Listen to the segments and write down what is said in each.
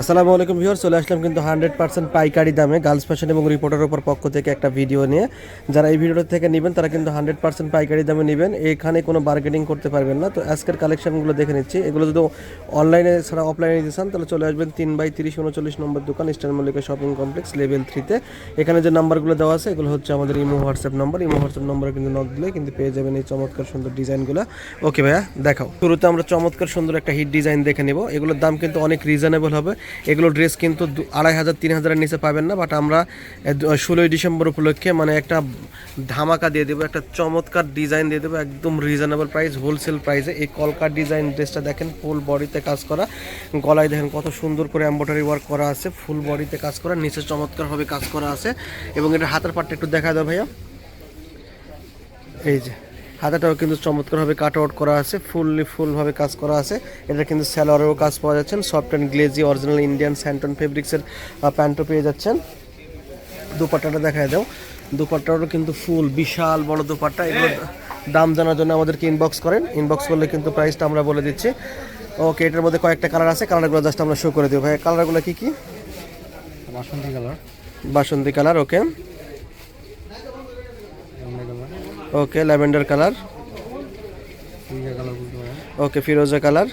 আসসালামু আলাইকুম ভিউয়ার চলে আসলাম কিন্তু হান্ড্রেড পার্সেন্ট পাইকারি দামে গার্লস ফ্যাশন এবং রিপোর্টার উপর পক্ষ থেকে একটা ভিডিও নিয়ে। যারা এই ভিডিওটা থেকে নেবেন, তারা কিন্তু হান্ড্রেড পার্সেন্ট পাইকারি দামে নেবেন। এখানে কোনো বার্গেনিং করতে পারবেন না। তো আজকের কালেকশনগুলো দেখে নিচ্ছি। এগুলো যদি অনলাইনে ছাড়া অফলাইনে নিতে চান, তাহলে চলে আসবেন তিন বাই তিরিশ উনচল্লিশ নম্বর দোকান, eastern Mallika shopping complex level থ্রিতে এখানে যে নাম্বারগুলো দেওয়া আছে, এগুলো হচ্ছে আমাদের imo WhatsApp number imo WhatsApp নাম্বারে কিন্তু নক দিলে কিন্তু পেয়ে যাবেন এই চমৎকার সুন্দর ডিজাইনগুলো। ওকে ভাইয়া, দেখাও। শুরুতে আমরা চমৎকার সুন্দর একটা হিট ডিজাইন দেখে নেব। এগুলোর দাম কিন্তু অনেক রিজনেবল হবে। এগুলো ড্রেস কিন্তু আড়াই হাজার, তিন হাজারের নিচে পাবেন না বাট আমরা ষোলোই ডিসেম্বর উপলক্ষে মানে একটা ধামাকা দিয়ে দেবো, একটা চমৎকার ডিজাইন দিয়ে দেবো, একদম রিজনেবল প্রাইস হোলসেল প্রাইসে এই কলকার ডিজাইন ড্রেসটা দেখেন ফুল বডিতে কাজ করা। গলায় দেখেন কত সুন্দর করে এম্ব্রয়ডারি ওয়ার্ক করা আছে ফুল বডিতে কাজ করা, নিচে চমৎকারভাবে কাজ করা আছে। এবং এটা হাতের পাটটা একটু দেখা দাও ভাইয়া। এই যে হাতাটাও কিন্তু চমৎকারভাবে কাট আউট করা আছে ফুললি ফুলভাবে কাজ করা আছে। এটা কিন্তু স্যালোয়ারেও কাজ পাওয়া যাচ্ছেন soft and glazy original Indian santoon ফেব্রিক্সের প্যান্টও পেয়ে যাচ্ছেন। দুপাট্টাটা দেখায় দাও। দুপাট্টারও কিন্তু ফুল বিশাল বড় দুপাট্টা। এগুলো দাম জানার জন্য আমাদেরকে ইনবক্স করেন। ইনবক্স করলে কিন্তু প্রাইসটা আমরা বলে দিচ্ছি। ওকে এটার মধ্যে কয়েকটা কালার আছে। কালারগুলো জাস্ট আমরা শো করে দেবো ভাই কালারগুলো কি কি? বাসন্তী কালার বাসন্তী কালার ওকে এমনি colour okay lavender colour okay ফিরোজা কালার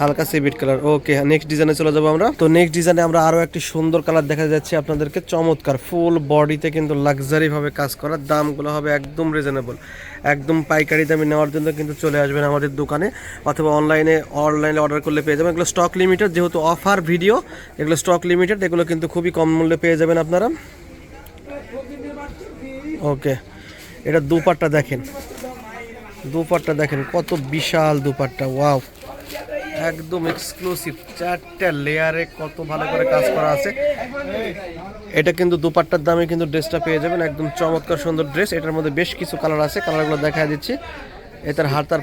হালকা সিভিট কালার ওকে নেক্সট ডিজাইনে চলে যাব আমরা। তো নেক্সট ডিজাইনে আমরা আরও একটি সুন্দর কালার দেখা যাচ্ছে আপনাদেরকে। চমৎকার ফুল বডিতে কিন্তু লাক্সারি ভাবে কাজ করার দামগুলো হবে একদম রিজনেবল একদম পাইকারি দামে নেওয়ার জন্য কিন্তু চলে আসবেন আমাদের দোকানে অথবা অনলাইনে অনলাইনে অর্ডার করলে পেয়ে যাবেন। এগুলো স্টক লিমিটেড যেহেতু অফার ভিডিও এগুলো স্টক লিমিটেড এগুলো কিন্তু খুবই কম মূল্যে পেয়ে যাবেন আপনারা। ওকে, এটা দুপাট্টা দেখেন। দুপাট্টা দেখেন, কত বিশাল দুপাট্টা, ওয়াও। একদম এক্সক্লুসিভ চারটা লেয়ারে কত ভালো করে কাজ করা আছে। এটা কিন্তু দুপাট্টার দামে কিন্তু ড্রেসটা পেয়ে যাবেন, একদম চমৎকার সুন্দর ড্রেস এটার মধ্যে বেশ কিছু কালার আছে কালারগুলো দেখা দিচ্ছি। এটার হাতার